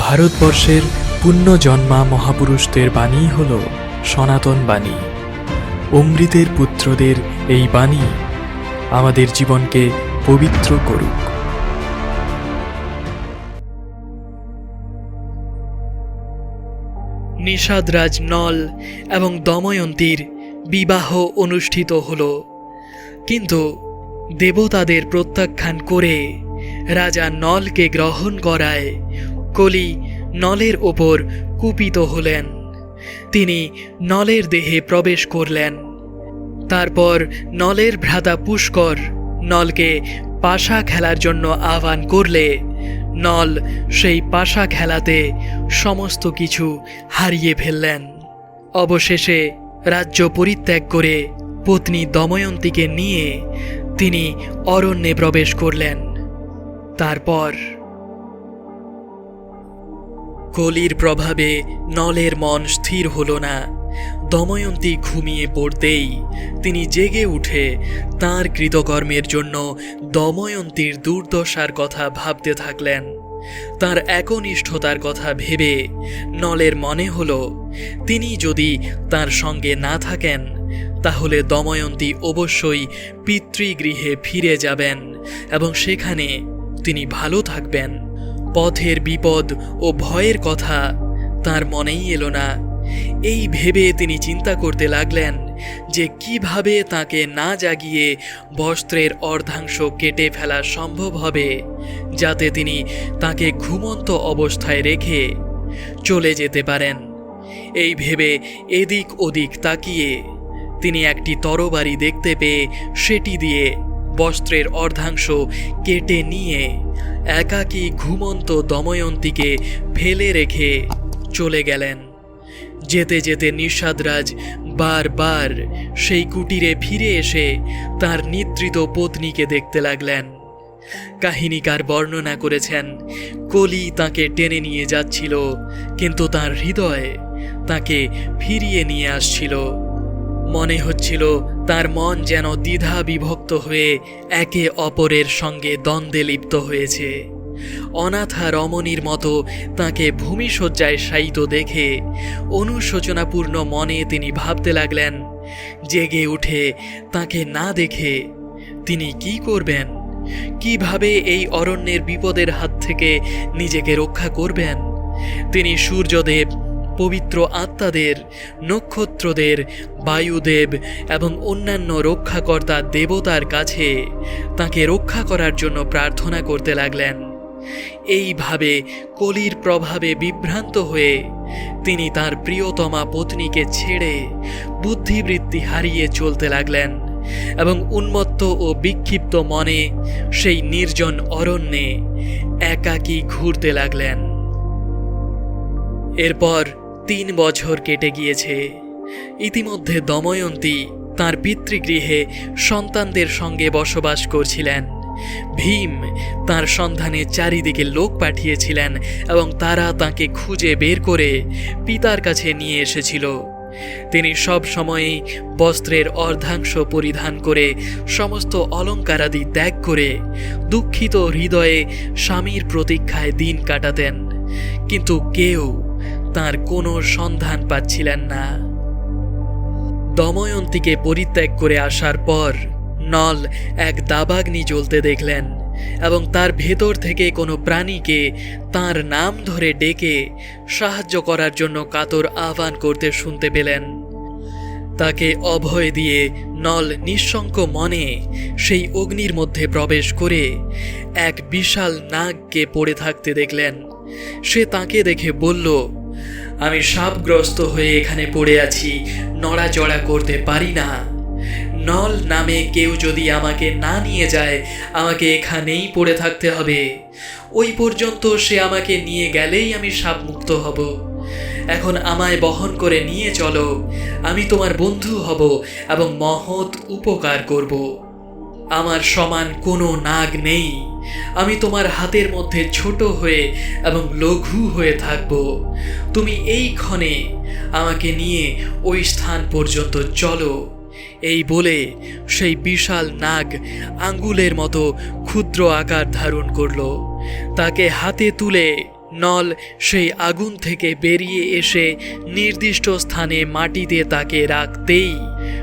ভারতবর্ষের পুণ্যজন্মা মহাপুরুষদের বাণী হল সনাতন বাণী। অমৃতের পুত্রদের এই বাণী আমাদের জীবনকে পবিত্র করুক। নিষাদরাজ নল এবং দময়ন্তীর বিবাহ অনুষ্ঠিত হল। কিন্তু দেবতাদের প্রত্যাখ্যান করে রাজা নলকে গ্রহণ করায় কলি নলের ওপর কুপিত হলেন। তিনি নলের দেহে প্রবেশ করলেন। তারপর নলের ভ্রাতা পুষ্কর নলকে পাশা খেলার জন্য আহ্বান করলে নল সেই পাশা খেলাতে সমস্ত কিছু হারিয়ে ফেললেন। অবশেষে রাজ্য পরিত্যাগ করে পত্নী দময়ন্তীকে নিয়ে তিনি অরণ্যে প্রবেশ করলেন। তারপর কলির প্রভাবে নলের মন স্থির হল না। দময়ন্তী ঘুমিয়ে পড়তেই তিনি জেগে উঠে তার কৃতকর্মের জন্য দময়ন্তীর দুর্দশার কথা ভাবতে থাকলেন। তার একনিষ্ঠতার কথা ভেবে নলের মনে হল, তিনি যদি তার সঙ্গে না থাকেন, তাহলে দময়ন্তী অবশ্যই পিতৃগৃহে ফিরে যাবেন এবং সেখানে তিনি ভালো থাকবেন। পথের বিপদ ও ভয়ের কথা তার মনেই এলো না। এই ভেবে তিনি চিন্তা করতে লাগলেন যে কীভাবে তাকে না জাগিয়ে বস্ত্রের অর্ধাংশ কেটে ফেলা সম্ভব হবে, যাতে তিনি তাকে ঘুমন্ত অবস্থায় রেখে চলে যেতে পারেন। এই ভেবে এদিক ওদিক তাকিয়ে তিনি একটি তরবারি দেখতে পেয়ে সেটি দিয়ে বস্ত্রের অর্ধাংশ কেটে নিয়ে একাকী ঘুমন্ত দময়ন্তীকে ফেলে রেখে চলে গেলেন। যেতে যেতে নিষাদরাজ বারবার সেই কুটিরে ফিরে এসে তার নিদ্রিত পত্নীকে দেখতে লাগলেন। কাহিনীকার বর্ণনা করেছেন, কলি তাকে টেনে নিয়ে যাচ্ছিল, কিন্তু তার হৃদয় তাকে ফিরিয়ে নিয়ে আসছিল। মনে হচ্ছিল তার মন যেন দ্বিধা বিভক্ত হয়ে একে অপরের সঙ্গে দ্বন্দ্বে লিপ্ত হয়েছে। অনাথা রমণীর মতো তাকে ভূমিশয্যায় শায়িত দেখে অনুশোচনাপূর্ণ মনে তিনি ভাবতে লাগলেন, জেগে উঠে তাকে না দেখে তিনি কি করবেন? কীভাবে এই অরণ্যের বিপদের হাত থেকে নিজেকে রক্ষা করবেন? তিনি সূর্যদেব পবিত্র আত্মাদের, নক্ষত্রদের, বায়ুদেব এবং অন্যান্য রক্ষাকর্তা দেবতার কাছে তাকে রক্ষা করার জন্য প্রার্থনা করতে লাগলেন। এইভাবে কলির প্রভাবে বিভ্রান্ত হয়ে তিনি তার প্রিয়তমা পত্নীকে ছেড়ে বুদ্ধিবৃত্তি হারিয়ে চলতে লাগলেন এবং উন্মত্ত ও বিক্ষিপ্ত মনে সেই নির্জন অরণ্যে একাকী ঘুরতে লাগলেন। এরপর তিন বছর কেটে গিয়েছে। ইতিমধ্যে দময়ন্তী তার পিতৃগৃহে সন্তানদের সঙ্গে বসবাস করছিলেন। ভীম তার সন্ধানে চারিদিকে লোক পাঠিয়েছিলেন এবং তারা তাকে খুঁজে বের করে পিতার কাছে নিয়ে এসেছিল। তিনি সব সময়ই বস্ত্রের অর্ধাংশ পরিধান করে সমস্ত অলঙ্কারাদি ত্যাগ করে দুঃখিত হৃদয়ে স্বামীর প্রতীক্ষায় দিন কাটাতেন। কিন্তু কেউ তার কোনো সন্ধান পাচ্ছিলেন না। দময়ন্তীকে পরিত্যাগ করে আসার পর নল এক দাবাগ্নি জ্বলতে দেখলেন এবং তার ভেতর থেকে কোনো প্রাণীকে তার নাম ধরে ডেকে সাহায্য করার জন্য কাতর আহ্বান করতে শুনতে পেলেন। তাকে অভয় দিয়ে নল নিঃশঙ্ক মনে সেই অগ্নির মধ্যে প্রবেশ করে এক বিশাল নাগকে পড়ে থাকতে দেখলেন। সে তাকে দেখে বলল আমি সাপগ্রস্ত হয়ে এখানে পড়ে আছি, নড়াচড়া করতে পারি না। নল নামে কেউ যদি আমাকে না নিয়ে যায়, আমাকে এখানেই পড়ে থাকতে হবে। ওই পর্যন্ত সে আমাকে নিয়ে গেলেই আমি সাপমুক্ত হব। এখন আমায় বহন করে নিয়ে চলো, আমি তোমার বন্ধু হব এবং মহৎ উপকার করব। আমার সমান কোনো নাগ নেই। আমি তোমার হাতের মধ্যে ছোট হয়ে এবং লঘু হয়ে থাকব। তুমি এই ক্ষণে আমাকে নিয়ে ওই স্থান পর্যন্ত চলো। এই বলে সেই বিশাল নাগ আঙ্গুলের মতো ক্ষুদ্র আকার ধারণ করল। তাকে হাতে তুলে নল সেই আগুন থেকে বেরিয়ে এসে নির্দিষ্ট স্থানে মাটিতে তাকে রাখতেই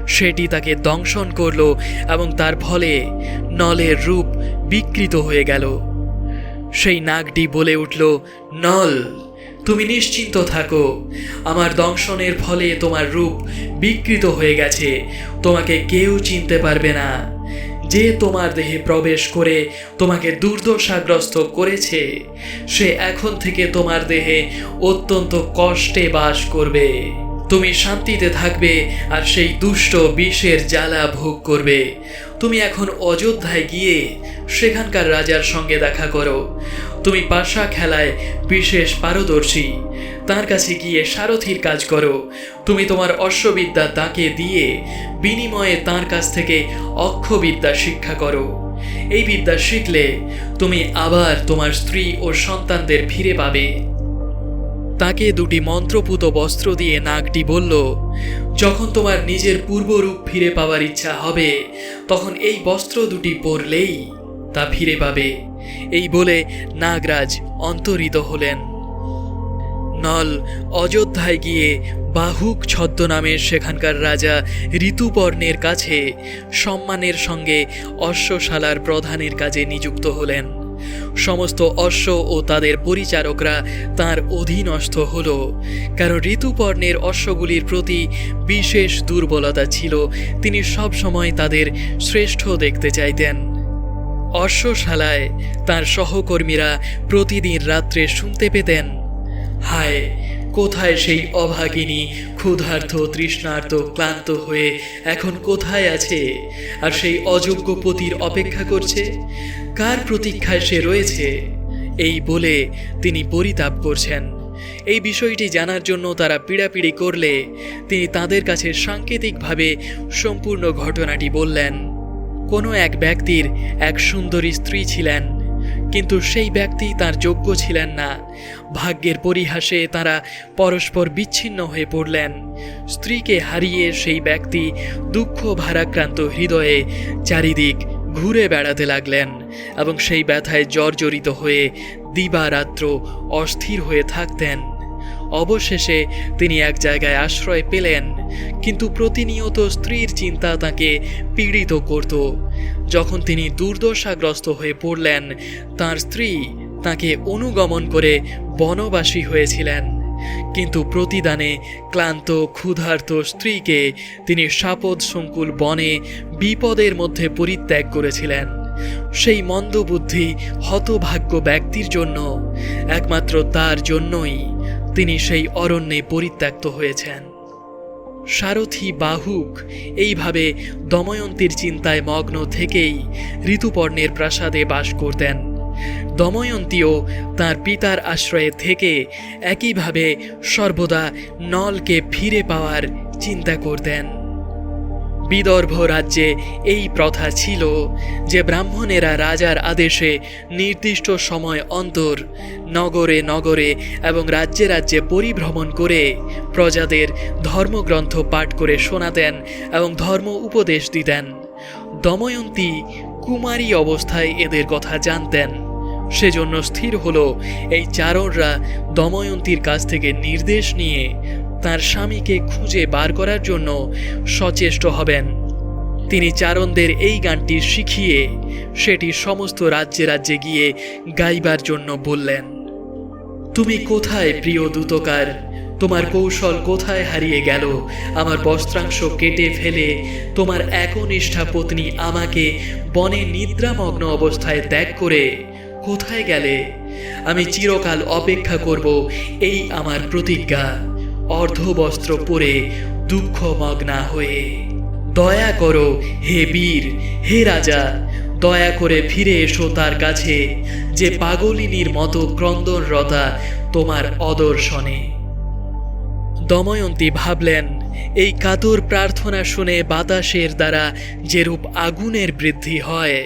সেটি তাকে দংশন করল এবং তার ফলে নলের রূপ বিকৃত হয়ে গেল। সেই নাগটি বলে উঠল, নল, তুমি নিশ্চিন্ত থাকো। আমার দংশনের ফলে তোমার রূপ বিকৃত হয়ে গেছে। তোমাকে কেউ চিনতে পারবে না। যে তোমার দেহে প্রবেশ করে তোমাকে দুর্দশাগ্রস্ত করেছে, সে এখন থেকে তোমার দেহে অত্যন্ত কষ্টে বাস করবে। তুমি শান্তিতে থাকবে আর সেই দুষ্ট বিষের জ্বালা ভোগ করবে। তুমি এখন অযোধ্যায় গিয়ে সেখানকার রাজার সঙ্গে দেখা করো। তুমি পাশা খেলায় বিশেষ পারদর্শী। তার কাছে গিয়ে সারথির কাজ করো। তুমি তোমার অশ্ববিদ্যা তাকে দিয়ে বিনিময়ে তার কাছ থেকে অক্ষবিদ্যা শিক্ষা করো। এই বিদ্যা শিখলে তুমি আবার তোমার স্ত্রী ও সন্তানদের ফিরে পাবে। তাকে দুটি মন্ত্রপুত বস্ত্র দিয়ে নাগটি বলল, যখন তোমার নিজের পূর্বরূপ ফিরে পাওয়ার ইচ্ছা হবে, তখন এই বস্ত্র দুটি পরলেই তা ফিরে পাবে। এই বলে নাগরাজ অন্তরিত হলেন। নল অযোধ্যায় গিয়ে বাহুক ছদ্মনামের সেখানকার রাজা ঋতুপর্ণের কাছে সম্মানের সঙ্গে অশ্বশালার প্রধানের কাজে নিযুক্ত হলেন। সমস্ত অশ্ব ও তাদের পরিচারকরা তার অধীনস্থ হল। কারণ ঋতুপর্ণের অশ্বগুলির প্রতি বিশেষ দুর্বলতা ছিল, তিনি সবসময় তাদের শ্রেষ্ঠ দেখতে চাইতেন। অশ্বশালায় তার সহকর্মীরা প্রতিদিন রাত্রে শুনতে পেতেন, হায় কোথায় সেই অভাগিনী, ক্ষুধার্ত, তৃষ্ণার্ত, ক্লান্ত হয়ে এখন কোথায় আছে? আর সেই অযোগ্য পতির অপেক্ষা করছে? কার প্রতীক্ষায় সে রয়েছে? এই বলে তিনি পরিতাপ করছেন। এই বিষয়টি জানার জন্য তারা পীড়াপিড়ি করলে তিনি তাদের কাছে সাংকেতিকভাবে সম্পূর্ণ ঘটনাটি বললেন। কোনো এক ব্যক্তির এক সুন্দরী স্ত্রী ছিলেন, কিন্তু সেই ব্যক্তি তার যোগ্য ছিলেন না। ভাগ্যের পরিহাসে তারা পরস্পর বিচ্ছিন্ন হয়ে পড়লেন। স্ত্রীকে হারিয়ে সেই ব্যক্তি দুঃখ ভারাক্রান্ত হৃদয়ে চারিদিক ঘুরে বেড়াতে লাগলেন এবং সেই ব্যথায় জর্জরিত হয়ে দিবারাত্র অস্থির হয়ে থাকতেন। অবশেষে তিনি এক জায়গায় আশ্রয় পেলেন, কিন্তু প্রতিনিয়ত স্ত্রীর চিন্তা তাকে পীড়িত করত। যখন তিনি দুর্দশাগ্রস্ত হয়ে পড়লেন, তার স্ত্রী তাকে অনুগমন করে বনবাসী হয়েছিলেন। কিন্তু প্রতিদানে ক্লান্ত, ক্ষুধার্ত স্ত্রীকে তিনি সাপদ সংকুল বনে বিপদের মধ্যে পরিত্যাগ করেছিলেন। সেই মন্দবুদ্ধি হতভাগ্য ব্যক্তির জন্য, একমাত্র তার জন্যই তিনি সেই অরণ্যে পরিত্যক্ত হয়েছেন। সারথি বাহুক এইভাবে দময়ন্তীর চিন্তায় মগ্ন থেকেই ঋতুপর্ণের প্রাসাদে বাস করতেন। দময়ন্তীও তার পিতার আশ্রয়ে থেকে একইভাবে সর্বদা নলকে ফিরে পাওয়ার চিন্তা করতেন। বিদর্ভ রাজ্যে এই প্রথা ছিল যে ব্রাহ্মণেরা রাজার আদেশে নির্দিষ্ট সময় অন্তর নগরে নগরে এবং রাজ্যে রাজ্যে পরিভ্রমণ করে প্রজাদের ধর্মগ্রন্থ পাঠ করে শোনাতেন এবং ধর্ম উপদেশ দিতেন। দময়ন্তী কুমারী অবস্থায় এদের কথা জানতেন। সেজন্য স্থির হল। এই চারণরা দময়ন্তীর কাছ থেকে নির্দেশ নিয়ে তার স্বামীকে খুঁজে বার করার জন্য সচেষ্ট হবেন। তিনি চারণদের এই গানটি শিখিয়ে সেটি সমস্ত রাজ্যে রাজ্যে গিয়ে গাইবার জন্য বললেন, তুমি কোথায় প্রিয় দূতকার? তোমার কৌশল কোথায় হারিয়ে গেল? আমার বস্ত্রাংশ কেটে ফেলে তোমার একনিষ্ঠা পত্নী আমাকে বনে নিদ্রামগ্ন অবস্থায় ত্যাগ করে কোথায় গেলে? আমি চিরকাল অপেক্ষা করব এই আমার প্রতিজ্ঞা। অর্ধবস্ত্র পরে দুঃখমগ্না হয়ে। দয়া করো হে বীর, হে রাজা, দয়া করে ফিরে এসো তার কাছে, যে পাগলিনীর মতো ক্রন্দনরতা তোমার অদর্শনে। দময়ন্তী ভাবলেন, এই কাতর প্রার্থনা শুনে বাতাসের দ্বারা যেরূপ আগুনের বৃদ্ধি হয়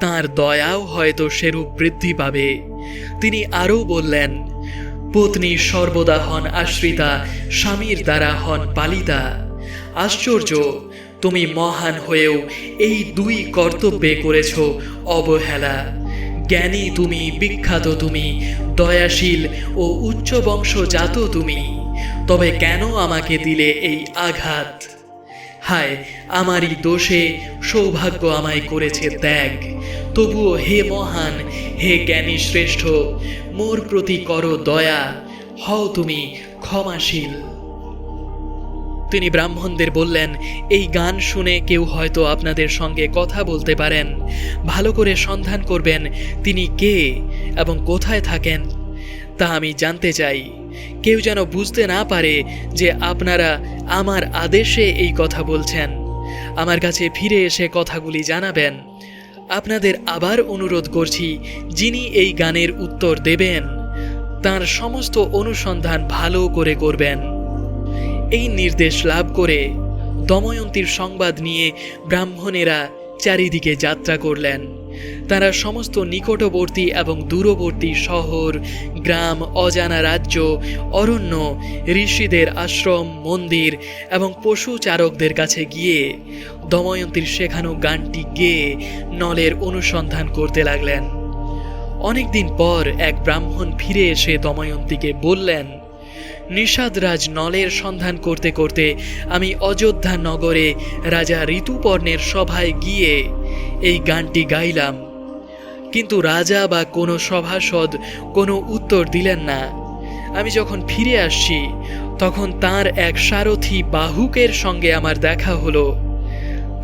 তার দয়াও হয়তো সেরূপ বৃদ্ধি পাবে। তিনি আরও বললেন, পত্নী সর্বদা হন আশ্রিতা, স্বামীর দ্বারা হন পালিতা। আশ্চর্য, তুমি মহান হয়েও এই দুই কর্তব্যে করেছ অবহেলা। জ্ঞানী তুমি, বিখ্যাত তুমি, দয়াশীল ও উচ্চ বংশজাত তুমি। তবে কেন আমাকে দিলে এই আঘাত? হায়, আমারই দোষে সৌভাগ্য আমায় করেছে ত্যাগ। তবুও হে মহান, হে জ্ঞানী শ্রেষ্ঠ, মোর প্রতি করো দয়া, হও তুমি ক্ষমাশীল। তিনি ব্রাহ্মণদের বললেন, এই গান শুনে কেউ হয়তো আপনাদের সঙ্গে কথা বলতে পারেন। ভালো করে সন্ধান করবেন তিনি কে এবং কোথায় থাকেন, তা আমি জানতে চাই। কেউ যেন বুঝতে না পারে যে আপনারা আমার আদেশে এই কথা বলছেন। আমার কাছে ফিরে এসে কথাগুলি জানাবেন। আপনাদের আবার অনুরোধ করছি, যিনি এই গানের উত্তর দেবেন, তার সমস্ত অনুসন্ধান ভালো করে করবেন। এই নির্দেশ লাভ করে দময়ন্তীর সংবাদ নিয়ে ব্রাহ্মণেরা চারিদিকে যাত্রা করলেন। তারা সমস্ত নিকটবর্তী এবং দূরবর্তী শহর, গ্রাম, অজানা রাজ্য, অরণ্য, ঋষিদের আশ্রম, মন্দির এবং পশু চারকদের কাছে গিয়ে দময়ন্তীর শেখানো গানটি গেয়ে নলের অনুসন্ধান করতে লাগলেন। অনেকদিন পর এক ব্রাহ্মণ ফিরে এসে দময়ন্তীকে বললেন, নিষাদরাজ নলের সন্ধান করতে করতে আমি অযোধ্যা নগরে রাজা ঋতুপর্ণের সভায় গিয়ে এই গানটি গাইলাম। কিন্তু রাজা বা কোনো সভাসদ কোনো উত্তর দিলেন না। আমি যখন ফিরে আসছি, তখন তার এক সারথি বাহুকের সঙ্গে আমার দেখা হলো।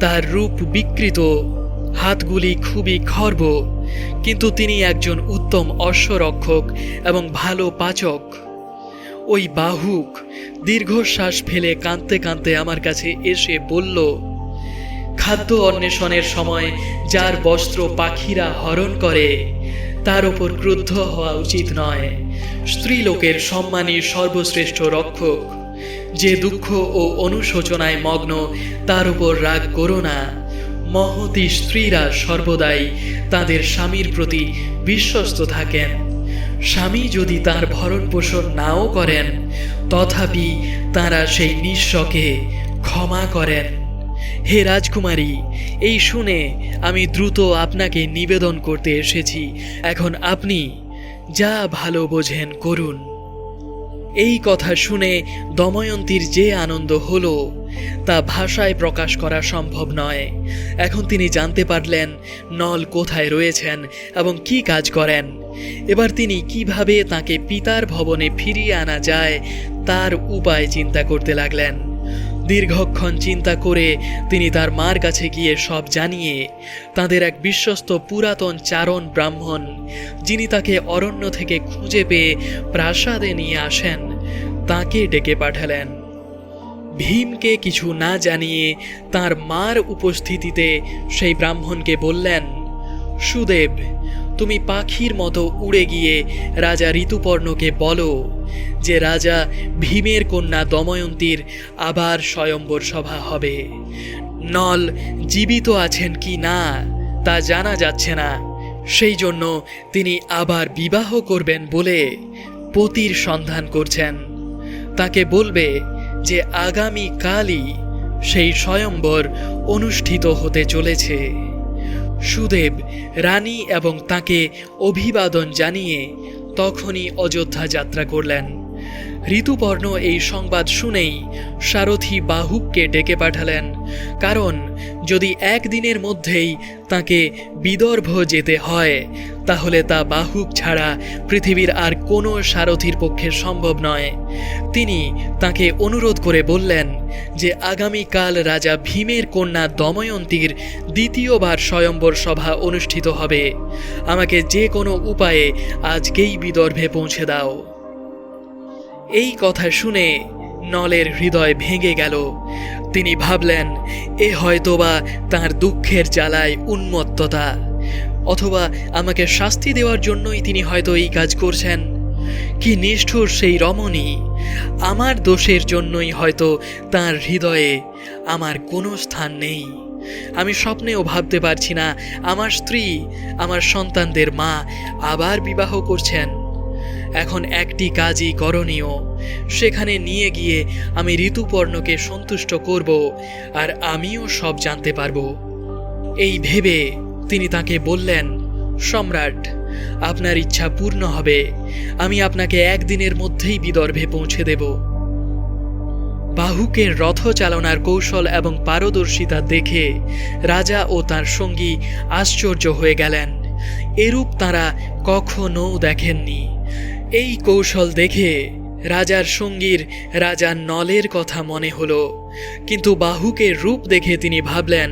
তার রূপ বিকৃত, হাতগুলি খুবই খর্ব, কিন্তু তিনি একজন উত্তম অশ্বরক্ষক এবং ভালো পাচক। ওই বাহুক দীর্ঘশ্বাস ফেলে কাঁদতে কাঁদতে আমার কাছে এসে বলল খাদ্য অন্বেষণের সময় যার বস্ত্র পাখিরা হরণ করে, তার ওপর ক্রুদ্ধ হওয়া উচিত নয়। স্ত্রীলোকের সম্মানী সর্বশ্রেষ্ঠ রক্ষক। যে দুঃখ ও অনুশোচনায় মগ্ন, তার উপর রাগ করো না। মহতী স্ত্রীরা সর্বদাই তাদের স্বামীর প্রতি বিশ্বস্ত থাকেন। স্বামী যদি তার ভরণ পোষণ নাও করেন, তথাপি তারা সেই নিঃস্বকে ক্ষমা করেন। হে রাজকুমারী, এই শুনে আমি দ্রুত আপনাকে নিবেদন করতে এসেছি। এখন আপনি যা ভালো বোঝেন করুন। এই কথা শুনে দময়ন্তীর যে আনন্দ হলো, তা ভাষায় প্রকাশ করা সম্ভব নয়। এখন তিনি জানতে পারলেন নল কোথায় রয়েছেন এবং কি কাজ করেন। এবার তিনি কীভাবে তাকে পিতার ভবনে ফিরিয়ে আনা যায়, তার উপায় চিন্তা করতে লাগলেন। দীর্ঘক্ষণ চিন্তা করে তিনি তার মার কাছে গিয়ে সব জানিয়ে তাদের এক বিশ্বস্ত পুরাতন চারণ ব্রাহ্মণ, যিনি তাকে অরণ্য থেকে খুঁজে পেয়ে প্রাসাদে নিয়ে আসেন, তাকে ডেকে পাঠালেন। ভীমকে কিছু না জানিয়ে তার মার উপস্থিতিতে সেই ব্রাহ্মণকে বললেন, সুদেব তুমি পাখির মতো উড়ে গিয়ে রাজা ঋতুপর্ণকে বলো যে রাজা ভীমের কন্যা দময়ন্তীর আবার স্বয়ম্বর সভা হবে। নল জীবিত আছেন কি না তা জানা যাচ্ছে না। সেই জন্য তিনি আবার বিবাহ করবেন বলে পতির সন্ধান করছেন। তাকে বলবে যে আগামী কালই সেই স্বয়ম্বর অনুষ্ঠিত হতে চলেছে। সুদেব রানী এবং তাকে অভিবাদন জানিয়ে তখনই অযোধ্যা যাত্রা করলেন। ঋতুপর্ণ এই সংবাদ শুনেই সারথি বাহুককে ডেকে পাঠালেন। কারণ যদি একদিনের মধ্যেই তাকে বিদর্ভ যেতে হয়, তাহলে তা বাহুক ছাড়া পৃথিবীর আর কোনো সারথির পক্ষে সম্ভব নয়। তিনি তাকে অনুরোধ করে বললেন যে আগামীকাল রাজা ভীমের কন্যা দময়ন্তীর দ্বিতীয়বার স্বয়ম্বর সভা অনুষ্ঠিত হবে। আমাকে যে কোনো উপায়ে আজকেই বিদর্ভে পৌঁছে দাও। এই কথা শুনে নলের হৃদয় ভেঙে গেল। তিনি ভাবলেন, এ হয়তোবা তার দুঃখের জ্বালায় উন্মত্ততা, অথবা আমাকে শাস্তি দেওয়ার জন্যই তিনি হয়তো এই কাজ করছেন। কি নিষ্ঠুর সেই রমণী, আমার দোষের জন্যই হয়তো তার হৃদয়ে আমার কোনো স্থান নেই। আমি স্বপ্নেও ভাবতে পারছি না, আমার স্ত্রী, আমার সন্তানদের মা আবার বিবাহ করছেন। এখন একটি কাজই করণীয়। সেখানে নিয়ে গিয়ে আমি ঋতুপর্ণকে সন্তুষ্ট করব আর আমিও সব জানতে পারব। এই ভেবে তিনি তাকে বললেন, সম্রাট, আপনার ইচ্ছা পূর্ণ হবে। আমি আপনাকে একদিনের মধ্যেই বিদর্ভে পৌঁছে দেব। বাহুকের রথ চালনার কৌশল এবং পারদর্শিতা দেখে রাজা ও তার সঙ্গী আশ্চর্য হয়ে গেলেন। এরূপ তারা কখনো দেখেননি। এই কৌশল দেখে রাজার সঙ্গীর রাজার নলের কথা মনে হলো। কিন্তু বাহুকের রূপ দেখে তিনি ভাবলেন,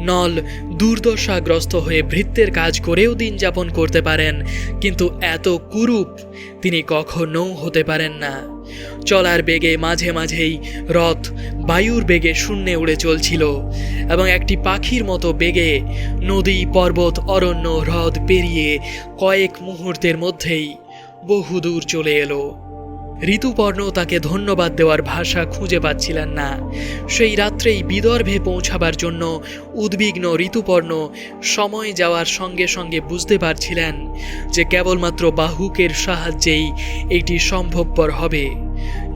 নল দুর্দশাগ্রস্ত হয়ে ভৃত্যের কাজ করেও দিন যাপন করতে পারেন, কিন্তু এত কুরূপ তিনি কখনো হতে পারেন না। চলার বেগে মাঝে মাঝেই রথ বায়ুর বেগে শূন্যে উড়ে চলছিল এবং একটি পাখির মতো বেগে নদী, পর্বত, অরণ্য, হ্রদ পেরিয়ে কয়েক মুহূর্তের মধ্যেই বহুদূর চলে এলো। ঋতুপর্ণ তাকে ধন্যবাদ দেওয়ার ভাষা খুঁজে পাচ্ছিলেন না। সেই রাত্রেই বিদর্ভে পৌঁছাবার জন্য উদ্বিগ্ন ঋতুপর্ণ সময় যাওয়ার সঙ্গে সঙ্গে বুঝতে পারছিলেন যে কেবলমাত্র বাহুকের সাহায্যেই এটি সম্ভবপর হবে।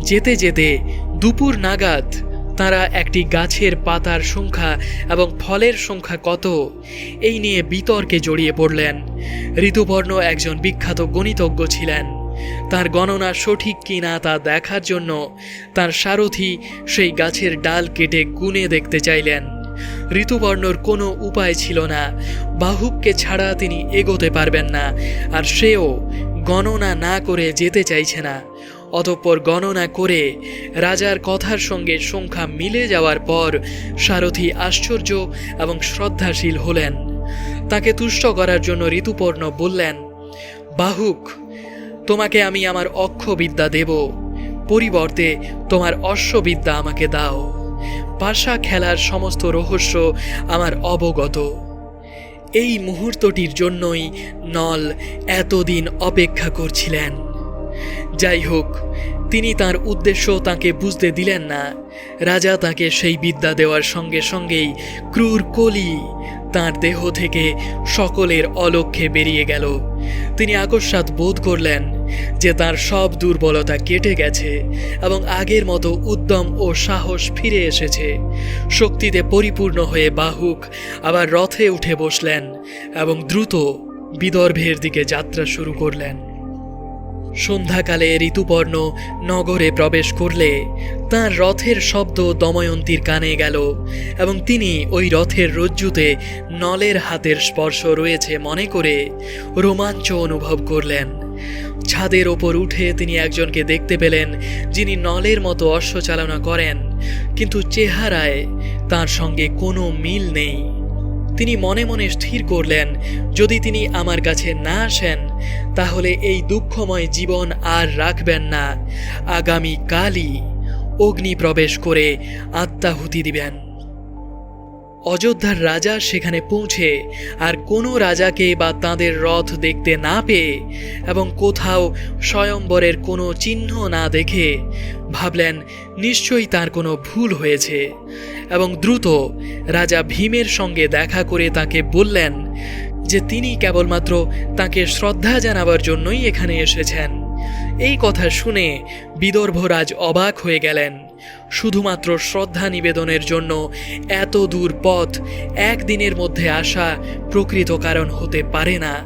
যেতে যেতে দুপুর নাগাদ তারা একটি গাছের পাতার সংখ্যা এবং ফলের সংখ্যা কত? এই নিয়ে বিতর্কে জড়িয়ে পড়লেন। ঋতুপর্ণ একজন বিখ্যাত গণিতজ্ঞ ছিলেন। তার গণনা সঠিক কিনা তা দেখার জন্য তার সারথি সেই গাছের ডাল কেটে গুনে দেখতে চাইলেন। ঋতুবর্ণর কোনো উপায় ছিল না। বাহুককে ছাড়া তিনি এগোতে পারবেন না। আর সেও গণনা না করে যেতে চাইছে না। অতঃপর গণনা করে রাজার কথার সঙ্গে সংখ্যা মিলে যাওয়ার পর সারথি আশ্চর্য এবং শ্রদ্ধাশীল হলেন। তাকে তুষ্ট করার জন্য ঋতুপর্ণ বললেন, বাহুক, তোমাকে আমি আমার অক্ষবিদ্যা দেব। পরিবর্তে তোমার অশ্ববিদ্যা আমাকে দাও। পাশা খেলার সমস্ত রহস্য আমার অবগত। এই মুহূর্তটির জন্যই নল এতদিন অপেক্ষা করছিলেন। যাই হোক তিনি তার উদ্দেশ্য তাকে বুঝতে দিলেন না। রাজা তাকে সেই বিদ্যা দেওয়ার সঙ্গে সঙ্গেই ক্রূর কলি তার দেহ থেকে সকলের অলক্ষ্যে বেরিয়ে গেল। তিনি আকস্মাত বোধ করলেন যে তার সব দুর্বলতা কেটে গেছে এবং আগের মতো উদ্যম ও সাহস ফিরে এসেছে। শক্তিতে পরিপূর্ণ হয়ে বাহুক আবার রথে উঠে বসলেন এবং দ্রুত বিদর্ভের দিকে যাত্রা শুরু করলেন। সন্ধ্যাকালে ঋতুপর্ণ নগরে প্রবেশ করলে তার রথের শব্দ দময়ন্তীর কানে গেল এবং তিনি ওই রথের রজ্জুতে নলের হাতের স্পর্শ রয়েছে মনে করে রোমাঞ্চ অনুভব করলেন। ছাদের ওপর উঠে তিনি একজনকে দেখতে পেলেন যিনি নলের মতো অশ্ব চালনা করেন, কিন্তু চেহারায় তার সঙ্গে কোনো মিল নেই। তিনি মনে মনে স্থির করলেন, যদি তিনি আমার কাছে না আসেন, তাহলে এই দুঃখময় জীবন আর রাখবেন না। আগামী কালই অগ্নি প্রবেশ করে আত্মাহুতি দিবেন। অযোধ্যার রাজা সেখানে পৌঁছে আর কোনো রাজাকে বা তাদের রথ দেখতে না পেয়ে এবং কোথাও স্বয়ম্বরের কোনো চিহ্ন না দেখে ভাবলেন, নিশ্চয়ই তার কোনো ভুল হয়েছে। এবং দ্রুত রাজা ভীমের সঙ্গে দেখা করে তাকে বললেন যে তিনি কেবলমাত্র তাকে শ্রদ্ধা জানাবার জন্যই এখানে এসেছেন। এই কথা শুনে বিদর্ভরাজ অবাক হয়ে গেলেন। শুধুমাত্র শ্রদ্ধা নিবেদনের জন্য এত দূর পথ একদিনের মধ্যে আসা প্রকৃত কারণ হতে পারে না।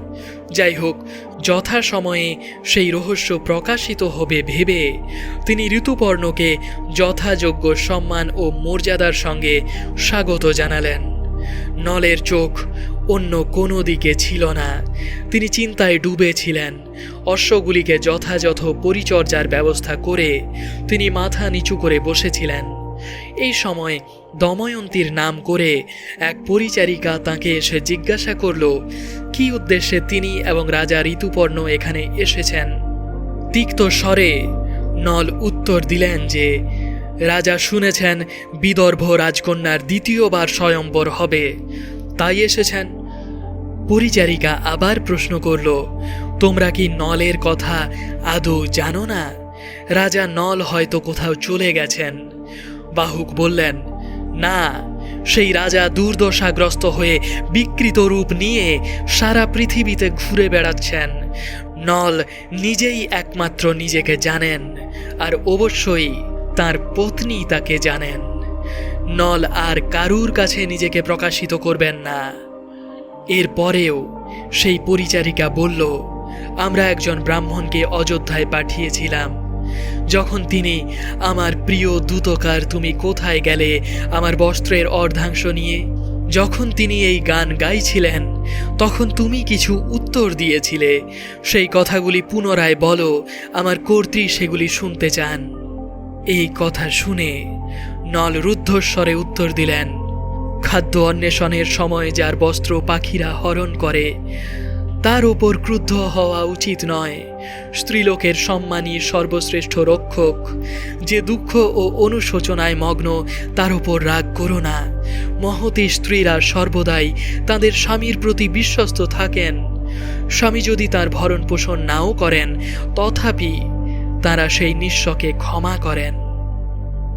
যাই হোক যথাসময়ে সেই রহস্য প্রকাশিত হবে ভেবে তিনি ঋতুপর্ণকে যথাযোগ্য সম্মান ও মর্যাদার সঙ্গে স্বাগত জানালেন। নলের চোখ অন্য কোনো দিকে ছিল না। তিনি চিন্তায় ডুবেছিলেন। অশ্বগুলিকে যথাযথ পরিচর্যার ব্যবস্থা করে তিনি মাথা নিচু করে বসেছিলেন। এই সময় দময়ন্তীর নাম করে এক পরিচারিকা তাকে এসে জিজ্ঞাসা করল, কি উদ্দেশ্যে তিনি এবং রাজা ঋতুপর্ণ এখানে এসেছেন? তিক্ত স্বরে নল উত্তর দিলেন যে রাজা শুনেছেন বিদর্ভ রাজকন্যার দ্বিতীয়বার স্বয়ম্বর হবে। তাই এসেছেন। পরিচারিকা আবার প্রশ্ন করল, তোমরা কি নলের কথা আদৌ জানো না? রাজা নল হয়তো কোথাও চলে গেছেন। বাহুক বললেন, না, সেই রাজা দুর্দশাগ্রস্ত হয়ে বিকৃত রূপ নিয়ে সারা পৃথিবীতে ঘুরে বেড়াচ্ছেন। নল নিজেই একমাত্র নিজেকে জানেন, আর অবশ্যই তার পত্নী তাকে জানেন। নল আর কারুর কাছে নিজেকে প্রকাশিত করবেন না। এরপরেও সেই পরিচারিকা বলল, আমরা একজন ব্রাহ্মণকে অযোধ্যায় পাঠিয়েছিলাম। যখন তিনি, আমার প্রিয় দূতকার, তুমি কোথায় গেলে আমার বস্ত্রের অর্ধাংশ নিয়ে? যখন তিনি এই গান গাইছিলেন, তখন তুমি কিছু উত্তর দিয়েছিলে। সেই কথাগুলি পুনরায় বলো, আমার কর্ত্রী সেগুলি শুনতে চান। এই কথা শুনে নল রুদ্ধস্বরে উত্তর দিলেন, খাদ্য অন্বেষণের সময় যার বস্ত্র পাখিরা হরণ করে, তার ওপর ক্রুদ্ধ হওয়া উচিত নয়। স্ত্রীলোকের সম্মানী সর্বশ্রেষ্ঠ রক্ষক। যে দুঃখ ও অনুশোচনায় মগ্ন, তার ওপর রাগ করো না। মহতী স্ত্রীরা সর্বদাই তাদের স্বামীর প্রতি বিশ্বস্ত থাকেন। স্বামী যদি তার ভরণ পোষণ নাও করেন, তথাপি তারা সেই নিঃস্বকে ক্ষমা করেন।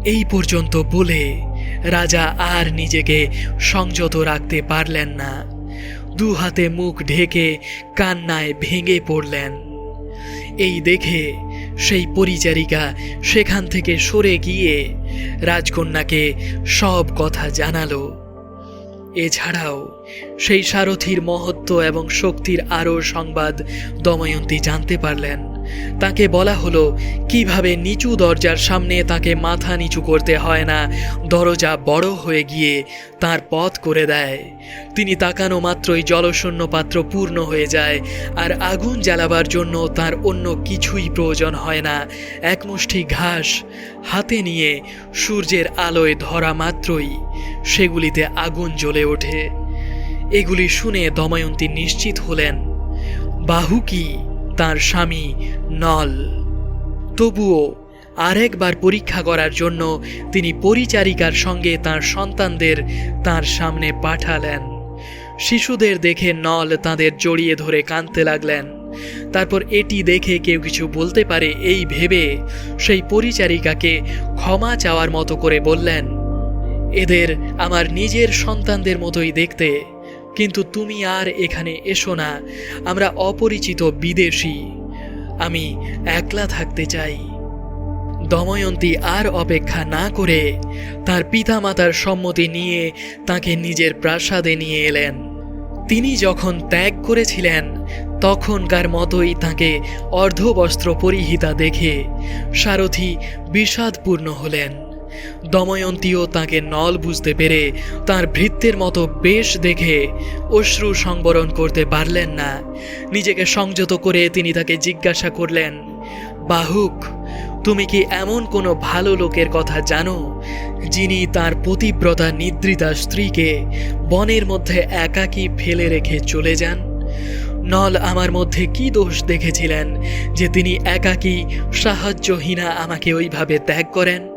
এই পর্যন্ত বলে রাজা আর নিজেকে সংযত রাখতে পারলেন না। দু হাতে মুখ ঢেকে কান্নায় ভেঙে পড়লেন। এই দেখে সেই পরিচারিকা সেখান থেকে সরে গিয়ে রাজকন্যাকে সব কথা জানালো। এছাড়াও সেই সারথীর মহত্ব এবং শক্তির আরও সংবাদ দময়ন্তী জানতে পারলেন। তাকে বলা হলো, কীভাবে নিচু দরজার সামনে তাকে মাথা নিচু করতে হয় না? দরজা বড় হয়ে গিয়ে তার পথ করে দেয়। তিনি তাকানো মাত্রই জলশূন্য পাত্র পূর্ণ হয়ে যায়, আর আগুন জ্বালাবার জন্য তার অন্য কিছুই প্রয়োজন হয় না। এক মুষ্টি ঘাস হাতে নিয়ে সূর্যের আলোয় ধরা মাত্রই সেগুলিতে আগুন জ্বলে ওঠে। এগুলি শুনে দময়ন্তী নিশ্চিত হলেন বাহুকি তার স্বামী নল। তবুও আরেকবার পরীক্ষা করার জন্য তিনি পরিচারিকার সঙ্গে তার সন্তানদের তার সামনে পাঠালেন। শিশুদের দেখে নল তাদের জড়িয়ে ধরে কাঁদতে লাগলেন। তারপর এটি দেখে কেউ কিছু বলতে পারে এই ভেবে সেই পরিচারিকাকে ক্ষমা চাওয়ার মতো করে বললেন, এদের আমার নিজের সন্তানদের মতোই দেখতে। কিন্তু তুমি আর এখানে এসো না। আমরা অপরিচিত বিদেশি। আমি একলা থাকতে চাই। দময়ন্তী আর অপেক্ষা না করে তার পিতামাতার সম্মতি নিয়ে তাকে নিজের প্রাসাদে নিয়ে এলেন। তিনি যখন ত্যাগ করেছিলেন, তখনকার মতোই তাকে অর্ধবস্ত্র পরিহিতা দেখে সারথি বিষাদপূর্ণ হলেন। দময়ন্তীও তাকে নল বুঝতে পেরে তার ভৃত্যের মতো বেশ দেখে অশ্রু সংবরণ করতে পারলেন না। নিজেকে সংযত করে তিনি তাকে জিজ্ঞাসা করলেন, বাহুক, তুমি কি এমন কোনো ভালো লোকের কথা জানো, যিনি তার পতিব্রতা নিদ্রিতা স্ত্রীকে বনের মধ্যে একাকী ফেলে রেখে চলে যান? নল আমার মধ্যে কি দোষ দেখেছিলেন যে তিনি একাকী সাহায্যহীনা আমাকে ওইভাবে ত্যাগ করেন?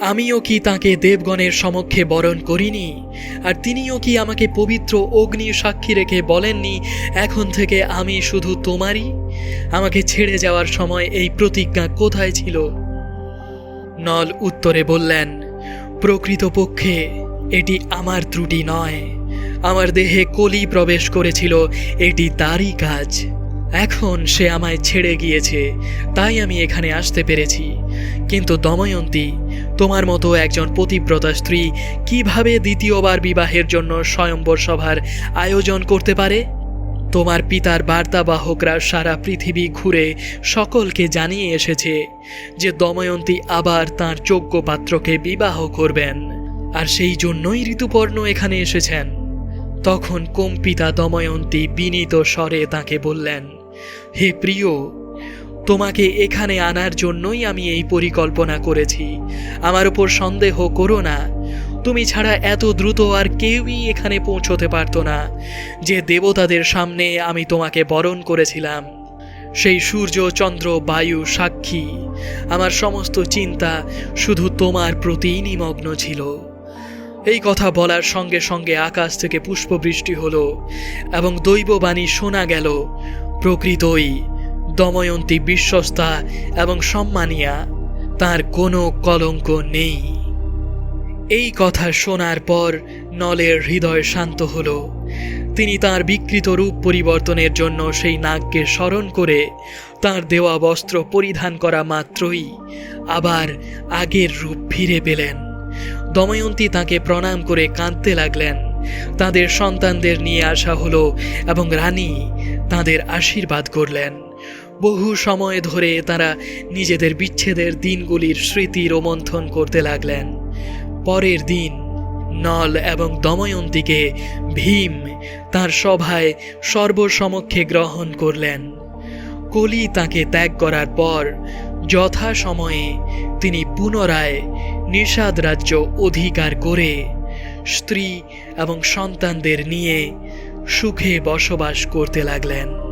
আমিও কি তাকে দেবগণের সমক্ষে বরণ করিনি? আর তিনিও কি আমাকে পবিত্র অগ্নি সাক্ষী রেখে বলেননি, এখন থেকে আমি শুধু তোমারই? আমাকে ছেড়ে যাওয়ার সময় এই প্রতিজ্ঞা কোথায় ছিল? নল উত্তরে বললেন, প্রকৃতপক্ষে এটি আমার ত্রুটি নয়। আমার দেহে কলি প্রবেশ করেছিল, এটি তারই কাজ। এখন সে আমায় ছেড়ে গিয়েছে, তাই আমি এখানে আসতে পেরেছি। কিন্তু দময়ন্তী, তোমার মতো একজন পতিব্রতা স্ত্রী কীভাবে দ্বিতীয়বার বিবাহের জন্য স্বয়ম্বর সভার আয়োজন করতে পারে? তোমার পিতার বার্তাবাহকরা সারা পৃথিবী ঘুরে সকলকে জানিয়ে এসেছে যে দময়ন্তী আবার তার যোগ্য পাত্রকে বিবাহ করবেন। আর সেই জন্যই ঋতুপর্ণ এখানে এসেছেন। তখন কম্পিতা দময়ন্তী বিনীত স্বরে তাকে বললেন, হে প্রিয় তোমাকে এখানে আনার জন্যই আমি এই পরিকল্পনা করেছি। আমার উপর সন্দেহ করো না। তুমি ছাড়া এত দ্রুত আর কেউই এখানে পৌঁছতে পারতো না। যে দেবতাদের সামনে আমি তোমাকে বরণ করেছিলাম, সেই সূর্য, চন্দ্র, বায়ু, সাক্ষী, আমার সমস্ত চিন্তা শুধু তোমার প্রতিই নিমগ্ন ছিল। এই কথা বলার সঙ্গে সঙ্গে আকাশ থেকে পুষ্পবৃষ্টি হলো এবং দৈববাণী শোনা গেল, প্রকৃতই দময়ন্তী বিশ্বস্তা এবং সম্মানিয়া, তার কোনো কলঙ্ক নেই। এই কথা শোনার পর নলের হৃদয় শান্ত হল। তিনি তার বিকৃত রূপ পরিবর্তনের জন্য সেই নাগকে স্মরণ করে তার দেওয়া বস্ত্র পরিধান করা মাত্রই আবার আগের রূপ ফিরে পেলেন। দময়ন্তী তাকে প্রণাম করে কাঁদতে লাগলেন। তাদের সন্তানদের নিয়ে আসা হলো এবং রানী তাদের আশীর্বাদ করলেন। বহু সময় ধরে তারা নিজেদের বিচ্ছেদের দিনগুলির স্মৃতি রোমন্থন করতে লাগলেন। পরের দিন নল এবং দময়ন্তীকে ভীম তার সভায় সর্বসমক্ষে গ্রহণ করলেন। কলি তাকে ত্যাগ করার পর যথা সময়ে তিনি পুনরায় নিষাদ রাজ্য অধিকার করে স্ত্রী এবং সন্তানদের নিয়ে সুখে বসবাস করতে লাগলেন।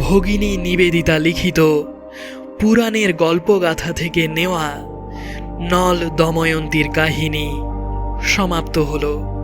ভগিনী নিবেদিতা লিখিত পুরাণের গল্পগাথা থেকে নেওয়া নল দময়ন্তীর কাহিনী সমাপ্ত হলো।